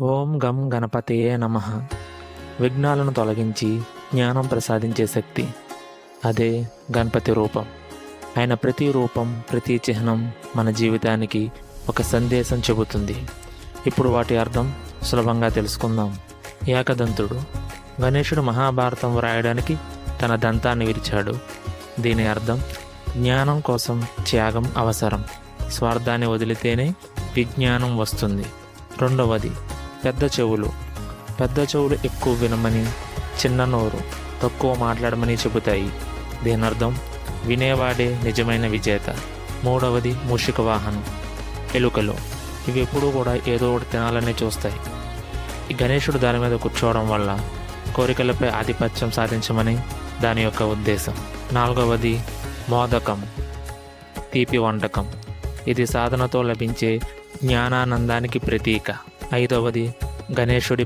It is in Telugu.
ఓం గం గణపతియే నమ. విఘ్నాలను తొలగించి జ్ఞానం ప్రసాదించే శక్తి. అదే గణపతి రూపం. ఆయన ప్రతి రూపం ప్రతి చిహ్నం మన జీవితానికి ఒక సందేశం చెబుతుంది. ఇప్పుడు వాటి అర్థం సులభంగా తెలుసుకుందాం. ఏకదంతుడు గణేశుడు మహాభారతం వ్రాయడానికి తన దంతాన్ని విరిచాడు. దీని అర్థం జ్ఞానం కోసం త్యాగం అవసరం. స్వార్థాన్ని వదిలితేనే విజ్ఞానం వస్తుంది. రెండవది పెద్ద చెవులు. పెద్ద చెవులు ఎక్కువ వినమని చిన్న నోరు తక్కువ మాట్లాడమని చెబుతాయి. దీని అర్థం వినేవాడే నిజమైన విజేత. మూడవది మూషిక వాహనం. ఎలుకలు. ఇవి ఎప్పుడూ కూడా ఏదో ఒకటి తినాలని చూస్తాయి. ఈ గణేశుడు దాని మీద కూర్చోవడం వల్ల కోరికలపై ఆధిపత్యం సాధించమని దాని యొక్క ఉద్దేశం. నాలుగవది మోదకం. తీపి వంటకం. ఇది సాధనతో లభించే జ్ఞానానందానికి ప్రతీక. ఐదవది గణేశుడి